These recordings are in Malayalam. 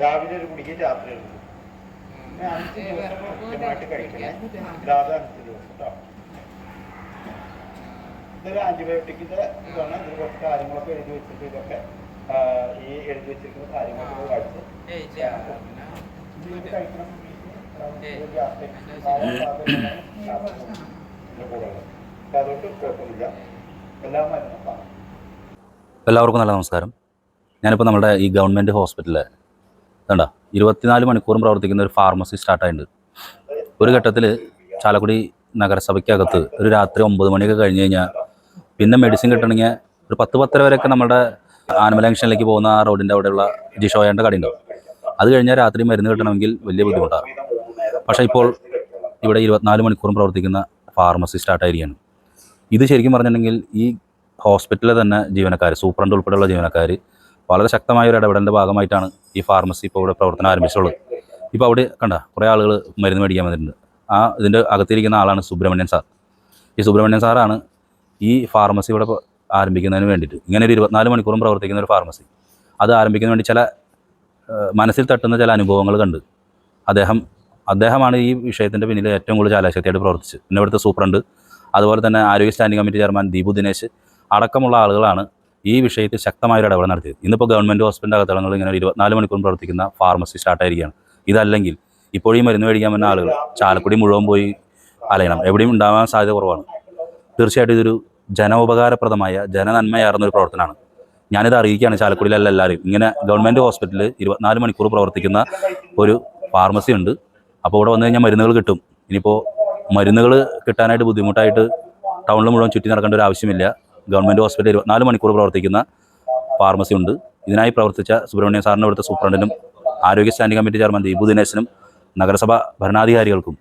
രാവിലെ ഒരു ഗുളിക രാത്രി ഒരു ഗുളിക അഞ്ച് ദിവസം കൃത്യമായിട്ട് കഴിക്കണേ. ഇല്ലാതെ അഞ്ച് ദിവസം കേട്ടോ ഇതൊരു ആന്റിബയോട്ടിക്കിന്റെ ഇതാണ്. ഇതിൽ കുറച്ച് കാര്യങ്ങളൊക്കെ എഴുതി വെച്ചിട്ട് ഇതൊക്കെ ഈ എഴുതി വെച്ചിരിക്കുന്ന കാര്യങ്ങളൊക്കെ കഴിച്ച് കഴിക്കണം എല്ലാവർക്കും നല്ല നമസ്കാരം. ഞാനിപ്പോൾ നമ്മുടെ ഈ ഗവൺമെന്റ് ഹോസ്പിറ്റലിൽ കണ്ട ഇരുപത്തിനാല് മണിക്കൂറും പ്രവർത്തിക്കുന്ന ഒരു ഫാർമസി സ്റ്റാർട്ടായിട്ടുണ്ട് ഒരു ഘട്ടത്തിൽ ചാലക്കുടി നഗരസഭയ്ക്കകത്ത് ഒരു രാത്രി ഒമ്പത് മണിയൊക്കെ കഴിഞ്ഞ് കഴിഞ്ഞാൽ പിന്നെ മെഡിസിൻ കിട്ടണമെങ്കിൽ ഒരു പത്ത് പത്തര വരെയൊക്കെ നമ്മുടെ ആനിമൽ ജംഗ്ഷനിലേക്ക് പോകുന്ന ആ റോഡിന്റെ അവിടെയുള്ള ജിഷോയന്റെ കട ഉണ്ടാവും അത് കഴിഞ്ഞാൽ രാത്രി മരുന്ന് കിട്ടണമെങ്കിൽ വലിയ ബുദ്ധിമുട്ടാണ്. പക്ഷേ ഇപ്പോൾ ഇവിടെ ഇരുപത്തിനാല് മണിക്കൂറും പ്രവർത്തിക്കുന്ന ഫാർമസി സ്റ്റാർട്ടായിരിക്കുകയാണ് ഇത് ശരിക്കും പറഞ്ഞിട്ടുണ്ടെങ്കിൽ ഈ ഹോസ്പിറ്റലിലെ തന്നെ ജീവനക്കാർ സൂപ്രണ്ട് ഉൾപ്പെടെയുള്ള ജീവനക്കാർ വളരെ ശക്തമായ ഒരു ഇടപെടലിന്റെ ഭാഗമായിട്ടാണ് ഈ ഫാർമസി ഇപ്പോൾ ഇവിടെ പ്രവർത്തനം ആരംഭിച്ചുള്ളത് ഇപ്പോൾ അവിടെ കണ്ട കുറേ ആളുകൾ മരുന്ന് മേടിക്കാൻ വന്നിട്ടുണ്ട്. ആ ഇതിന്റെ അകത്തിരിക്കുന്ന ആളാണ് സുബ്രഹ്മണ്യൻ സാർ. ഈ സുബ്രഹ്മണ്യൻ സാറാണ് ഈ ഫാർമസി ഇവിടെ ആരംഭിക്കുന്നതിന് വേണ്ടിയിട്ട് ഇങ്ങനെ ഒരു ഇരുപത്തിനാല് മണിക്കൂറും പ്രവർത്തിക്കുന്ന ഒരു ഫാർമസി അത് ആരംഭിക്കുന്നതിന് വേണ്ടി ചില മനസ്സിൽ തട്ടുന്ന ചില അനുഭവങ്ങൾ കണ്ട് അദ്ദേഹം അദ്ദേഹമാണ് ഈ വിഷയത്തിന്റെ പിന്നിൽ ഏറ്റവും കൂടുതൽ ചാലാശക്തിയായിട്ട് പ്രവർത്തിച്ചത്. പിന്നെ ഇവിടുത്തെ സൂപ്രണ്ട് അതുപോലെ തന്നെ ആരോഗ്യ standing committee chairman Deepu Dinesh അടക്കമുള്ള ആളുകളാണ് ഈ വിഷയത്തിൽ ശക്തമായ ഒരു ഇടപെടൽ നടത്തിയത്. ഇന്നിപ്പോൾ ഗവൺമെന്റ് ഹോസ്പിറ്റലിന്റെ അകത്തളങ്ങളിൽ ഇങ്ങനെ ഇരുപത്തിനാല് മണിക്കൂർ പ്രവർത്തിക്കുന്ന ഫാർമസി സ്റ്റാർട്ടായിരിക്കുകയാണ്. ഇതല്ലെങ്കിൽ ഇപ്പോഴും ഈ മരുന്ന് മേടിക്കാൻ വന്ന ആളുകൾ ചാലക്കുടി മുഴുവൻ പോയി അലയണം. എവിടെയും ഉണ്ടാവാൻ സാധ്യത കുറവാണ്. തീർച്ചയായിട്ടും ഇതൊരു ജനോപകാരപ്രദമായ ജനനന്മയാർന്ന ഒരു പ്രവർത്തനമാണ്. ഞാനിത് അറിയിക്കുകയാണ് ചാലക്കുടിയിലല്ല എല്ലാവരും ഇങ്ങനെ ഗവൺമെന്റ് ഹോസ്പിറ്റലിൽ ഇരുപത്തിനാല് മണിക്കൂർ പ്രവർത്തിക്കുന്ന ഒരു ഫാർമസി ഉണ്ട്. അപ്പോൾ ഇവിടെ വന്നു കഴിഞ്ഞാൽ മരുന്നുകൾ കിട്ടും. ഇനിയിപ്പോൾ മരുന്നുകൾ കിട്ടാനായിട്ട് ബുദ്ധിമുട്ടായിട്ട് ടൗണിൽ മുഴുവൻ ചുറ്റി നടക്കേണ്ട ഒരു ആവശ്യമില്ല. ഗവൺമെന്റ് ഹോസ്പിറ്റൽ ഇരുപത്തിനാല് മണിക്കൂർ പ്രവർത്തിക്കുന്ന ഫാർമസി ഉണ്ട്. ഇതിനായി പ്രവർത്തിച്ച സുബ്രഹ്മണ്യ സാറിന്റെ ഇവിടുത്തെ സൂപ്രണ്ടിനും ആരോഗ്യ സ്റ്റാൻഡിംഗ് കമ്മിറ്റി ചെയർമാൻ ദീപു ദിനേശനും നഗരസഭാ ഭരണാധികാരികൾക്കും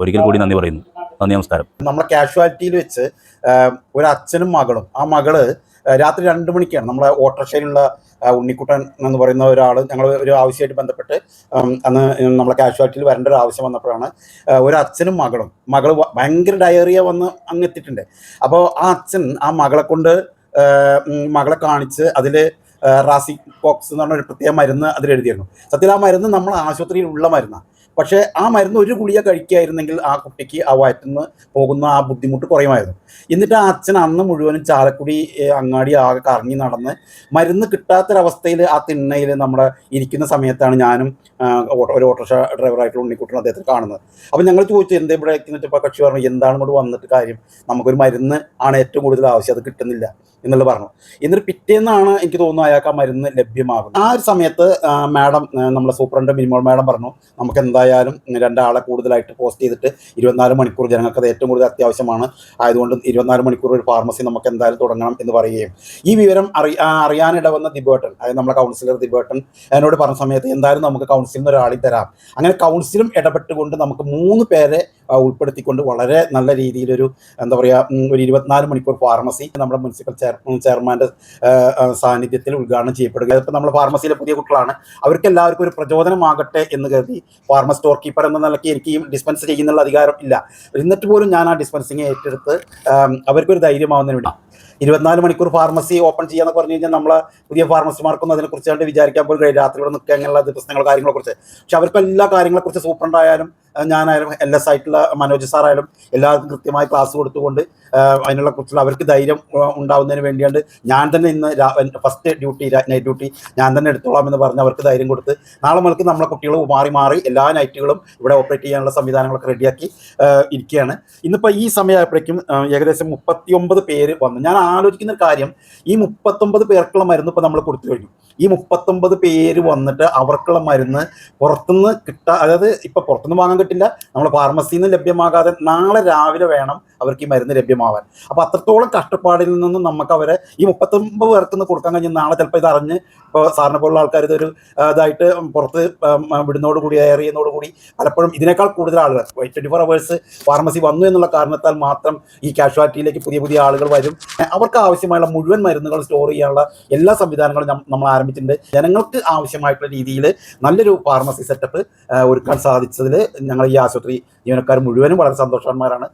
ഒരിക്കൽ കൂടി നന്ദി പറയുന്നു. നന്ദി നമസ്കാരം. നമ്മളെ കാഷ്വാലിറ്റിയിൽ വെച്ച് ഒരു അച്ഛനും മകളും. ആ മകൾ രാത്രി രണ്ട് മണിക്കാണ്. നമ്മളെ ഓട്ടോറിക്ഷയിലുള്ള ഉണ്ണിക്കുട്ടൻ എന്ന് പറയുന്ന ഒരാൾ ഞങ്ങൾ ഒരു ആവശ്യമായിട്ട് ബന്ധപ്പെട്ട് അന്ന് നമ്മളെ കാഷ്വാലിറ്റിയിൽ വരേണ്ട ഒരു ആവശ്യം വന്നപ്പോഴാണ് ഒരു അച്ഛനും മകളും. മകൾ ഭയങ്കര ഡയറിയ വന്ന് അങ്ങ് എത്തിയിട്ടുണ്ട്. അപ്പോൾ ആ അച്ഛൻ ആ മകളെ കൊണ്ട് മകളെ കാണിച്ച് അതിൽ റാസി പോക്സ് എന്ന് പറഞ്ഞ ഒരു പ്രത്യേക മരുന്ന് അതിൽ എഴുതിയിരുന്നു സത്യത്തിൽ ആ മരുന്ന് നമ്മൾ ആശുപത്രിയിൽ ഉള്ള മരുന്നാണ് പക്ഷേ ആ മരുന്ന് ഒരു ഗുളിക കഴിക്കുകയായിരുന്നെങ്കിൽ ആ കുട്ടിക്ക് ആ വയറ്റിൽ നിന്ന് പോകുന്ന ആ ബുദ്ധിമുട്ട് കുറയുമായിരുന്നു. എന്നിട്ട് ആ അച്ഛൻ അന്ന് മുഴുവനും ചാലക്കുടി അങ്ങാടി ആകെ കറങ്ങി നടന്ന് മരുന്ന് കിട്ടാത്തൊരവസ്ഥയിൽ ആ തിണ്ണയിൽ നമ്മുടെ ഇരിക്കുന്ന സമയത്താണ് ഞാനും ഒരു ഓട്ടോറിക്ഷ ഡ്രൈവറായിട്ടുള്ള ഉണ്ണിക്കുട്ടൻ അദ്ദേഹത്തെ കാണുന്നത്. അപ്പം ഞങ്ങൾ ചോദിച്ചു എന്താ ഇവിടെ? വെച്ചപ്പോൾ കക്ഷി പറഞ്ഞു എന്താണ് ഇങ്ങോട്ട് വന്നിട്ട് കാര്യം? നമുക്കൊരു മരുന്ന് ആണ് ഏറ്റവും കൂടുതൽ ആവശ്യം അത് കിട്ടുന്നില്ല എന്നുള്ളത് പറഞ്ഞു. എന്നിട്ട് പിറ്റേന്നാണ് എനിക്ക് തോന്നുന്നു അയാൾക്ക് ആ മരുന്ന് ലഭ്യമാകുന്നത്. ആ ഒരു സമയത്ത് മാഡം നമ്മളെ സൂപ്രണ്ട് മിനിമോൾ മാഡം പറഞ്ഞു നമുക്ക് എന്തായാലും രണ്ടാളെ കൂടുതലായിട്ട് പോസ്റ്റ് ചെയ്തിട്ട് ഇരുപത്തിനാല് മണിക്കൂർ ജനങ്ങൾക്ക് അത് ഏറ്റവും കൂടുതൽ അത്യാവശ്യമാണ്. ആയതുകൊണ്ട് ഇരുപത്തിനാല് മണിക്കൂർ ഒരു ഫാർമസി നമുക്ക് എന്തായാലും തുടങ്ങണം എന്ന് പറയുകയും. ഈ വിവരം അറി അറിയാനിട അറിയാനിടവന്ന ദിബേട്ടൻ അതായത് നമ്മുടെ കൗൺസിലർ ദിബേട്ടൻ എന്നോട് പറഞ്ഞ സമയത്ത് എന്തായാലും നമുക്ക് കൗൺസിലിൽ നിന്ന് തരാം. അങ്ങനെ കൗൺസിലും ഇടപെട്ടുകൊണ്ട് നമുക്ക് മൂന്ന് പേരെ ഉൾപ്പെടുത്തിക്കൊണ്ട് വളരെ നല്ല രീതിയിലൊരു എന്താ പറയുക ഒരു ഇരുപത്തിനാല് മണിക്കൂർ ഫാർമസി നമ്മുടെ മുനിസിപ്പൽ ചെയർ ചെയർമാന്റെ സാന്നിധ്യത്തിൽ ഉദ്ഘാടനം ചെയ്യപ്പെടുക ഇപ്പം നമ്മൾ ഫാർമസിയിലെ പുതിയ കുട്ടികളാണ്. അവർക്ക് എല്ലാവർക്കും ഒരു പ്രചോദനമാകട്ടെ എന്ന് കരുതി ഫാർമ സ്റ്റോർ കീപ്പർ എന്ന നിലയ്ക്ക് എനിക്ക് ഈ ഡിസ്പെൻസ് ചെയ്യുന്നുള്ള അധികാരം ഇല്ല. എന്നിട്ട് പോലും ഞാൻ ആ ഡിസ്പെൻസിങ് ഏറ്റെടുത്ത് അവർക്കൊരു ധൈര്യമാവുന്നതിന് വേണ്ടി. ഇരുപത്തിനാല് മണിക്കൂർ ഫാർമസി ഓപ്പൺ ചെയ്യാന്ന് പറഞ്ഞു കഴിഞ്ഞാൽ നമ്മളെ പുതിയ ഫാർമസിമാർക്കൊന്നും അതിനെക്കുറിച്ച് കണ്ട് വിചാരിക്കാൻ പോലും കഴിയും രാത്രി ഇവിടെ നിൽക്കുക അങ്ങനെയുള്ള പ്രശ്നങ്ങൾ കാര്യങ്ങളെക്കുറിച്ച്. പക്ഷെ അവർക്ക് എല്ലാ കാര്യങ്ങളെക്കുറിച്ച് സൂപ്രണ്ടായാലും ഞാനായാലും എൽ എസ് ആയിട്ടുള്ള മനോജ് സാറായാലും എല്ലാവർക്കും കൃത്യമായി ക്ലാസ് കൊടുത്തുകൊണ്ട് അതിനുള്ള കുറിച്ചുള്ള അവർക്ക് ധൈര്യം ഉണ്ടാവുന്നതിന് വേണ്ടിയാണ് ഞാൻ തന്നെ ഇന്ന് ഫസ്റ്റ് ഡ്യൂട്ടി നൈറ്റ് ഡ്യൂട്ടി ഞാൻ തന്നെ എടുത്തോളാം എന്ന് പറഞ്ഞ് അവർക്ക് ധൈര്യം കൊടുത്ത് നാളെ മുതൽക്ക് നമ്മളെ കുട്ടികൾ മാറി മാറി എല്ലാ നൈറ്റുകളും ഇവിടെ ഓപ്പറേറ്റ് ചെയ്യാനുള്ള സംവിധാനങ്ങളൊക്കെ റെഡിയാക്കി ഇരിക്കുകയാണ്. ഇന്നിപ്പോൾ ഈ സമയമായപ്പോഴേക്കും ഏകദേശം മുപ്പത്തിയൊമ്പത് പേര് വന്നു. ഞാൻ ആലോചിക്കുന്ന കാര്യം ഈ മുപ്പത്തൊമ്പത് പേർക്കുള്ള മരുന്ന് ഇപ്പോൾ നമ്മൾ കൊടുത്തു കഴിഞ്ഞു. ഈ മുപ്പത്തൊമ്പത് പേര് വന്നിട്ട് അവർക്കുള്ള മരുന്ന് പുറത്തുനിന്ന് കിട്ടാ അതായത് ഇപ്പോൾ പുറത്തുനിന്ന് വാങ്ങാൻ കിട്ടില്ല. നമ്മൾ ഫാർമസിയിൽ നിന്ന് ലഭ്യമാകാതെ നാളെ രാവിലെ വേണം അവർക്ക് ഈ മരുന്ന് ലഭ്യമാവാൻ. അപ്പോൾ അത്രത്തോളം കഷ്ടപ്പാടിൽ നിന്നും നമുക്ക് അവരെ ഈ മുപ്പത്തൊമ്പത് പേർക്ക് നിന്ന് കൊടുക്കാൻ കഴിഞ്ഞ് നാളെ ചിലപ്പോൾ ഇത് അറിഞ്ഞ് ഇപ്പോൾ സാറിനെ പോലുള്ള ആൾക്കാർ ഇതൊരു ഇതായിട്ട് പുറത്ത് വിടുന്നതോടുകൂടി എയർ ചെയ്യുന്നതോടുകൂടി പലപ്പോഴും ഇതിനേക്കാൾ കൂടുതൽ ആളുകൾ. ട്വന്റി ഫോർ അവേഴ്സ് ഫാർമസി വന്നു എന്നുള്ള കാരണത്താൽ മാത്രം ഈ കാഷ്വാലിറ്റിയിലേക്ക് പുതിയ പുതിയ ആളുകൾ വരും. അവർക്ക് ആവശ്യമായുള്ള മുഴുവൻ മരുന്നുകൾ സ്റ്റോർ ചെയ്യാനുള്ള എല്ലാ സംവിധാനങ്ങളും നമ്മൾ ആരംഭിച്ചിട്ടുണ്ട്. ജനങ്ങൾക്ക് ആവശ്യമായിട്ടുള്ള രീതിയിൽ നല്ലൊരു ഫാർമസി സെറ്റപ്പ് ഒരുക്കാൻ സാധിച്ചതിൽ ഞങ്ങൾ ഈ ആശുപത്രി ജീവനക്കാർ മുഴുവനും വളരെ സന്തോഷവാന്മാരാണ്.